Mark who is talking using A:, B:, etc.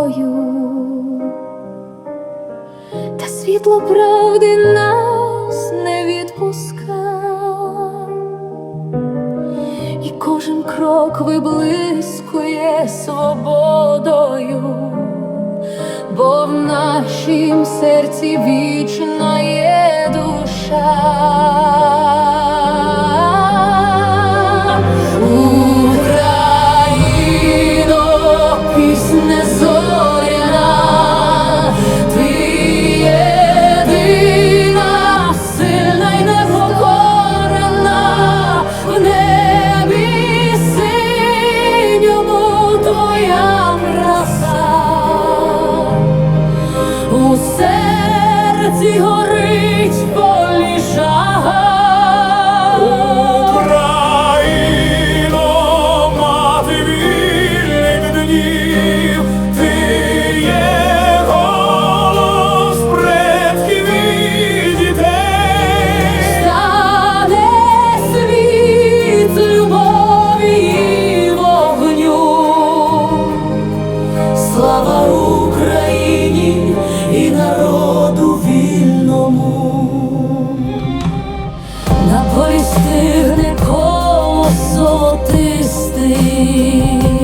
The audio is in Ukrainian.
A: тобою, та світло правди нас не відпуска, і кожен крок виблискує свободою, бо в нашім серці вічна. Hallelujah. thing.